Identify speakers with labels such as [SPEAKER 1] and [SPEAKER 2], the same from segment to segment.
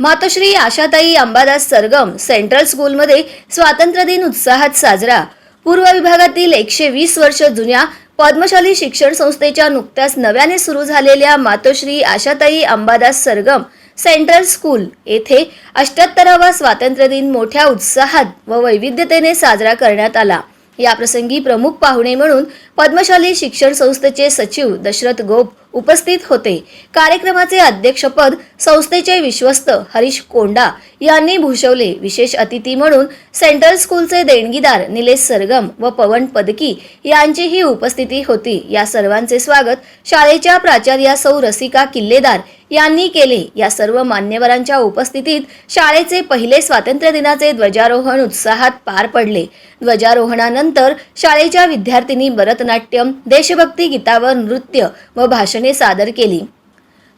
[SPEAKER 1] मातोश्री आशाताई अंबादास सरगम सेंट्रल स्कूलमध्ये स्वातंत्र्य दिन उत्साहात साजरा. पूर्व विभागातील एकशे वीस वर्ष जुन्या पद्मशाली शिक्षण संस्थेच्या नुकत्याच नव्याने सुरू झालेल्या मातोश्री आशाताई अंबादास सरगम सेंट्रल स्कूल येथे अष्ट्याहत्तरावा स्वातंत्र्य दिन मोठ्या उत्साहात व वैविध्यतेने साजरा करण्यात आला. याप्रसंगी प्रमुख पाहुणे म्हणून पद्मशाली शिक्षण संस्थेचे सचिव दशरथ गोप उपस्थित होते. कार्यक्रमाचे अध्यक्षपद संस्थेचे विश्वस्त हरीश कोंडा यांनी भूषवले. विशेष अतिथी म्हणून सेंट्रल स्कूलचे देणगीदार निलेश सरगम व पवन पदकी यांचीही उपस्थिती होती. या सर्वांचे स्वागत शाळेच्या प्राचार्या सौ रसिका किल्लेदार यांनी केले. या सर्व मान्यवरांच्या उपस्थितीत शाळेचे पहिले स्वातंत्र्य दिनाचे ध्वजारोहण उत्साहात पार पडले. ध्वजारोहणानंतर शाळेच्या विद्यार्थिनी भरतनाट्यम देशभक्ती गीतावर नृत्य व भाषण सादर केली.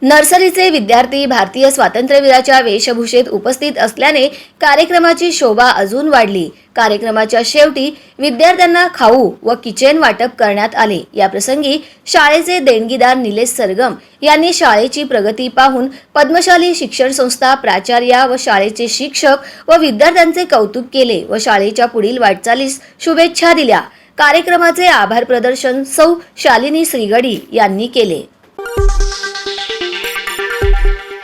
[SPEAKER 1] नर्सरीचे विद्यार्थी भारतीय स्वातंत्र्यवीराच्या वेशभूषेत उपस्थित असल्याने कार्यक्रमाची शोभा अजून वाढली. कार्यक्रमाच्या शेवटी विद्यार्थ्यांना खाऊ व किचन वाटप करण्यात आले. या प्रसंगी शाळेचे देणगीदार निलेश सरगम यांनी शाळेची प्रगती पाहून पद्मशाली शिक्षण संस्था प्राचार्या व शाळेचे शिक्षक व विद्यार्थ्यांचे कौतुक केले व शाळेच्या पुढील वाटचालीस शुभेच्छा दिल्या. कार्यक्रमाचे आभार प्रदर्शन सौ शालिनी श्रीगडी यांनी केले.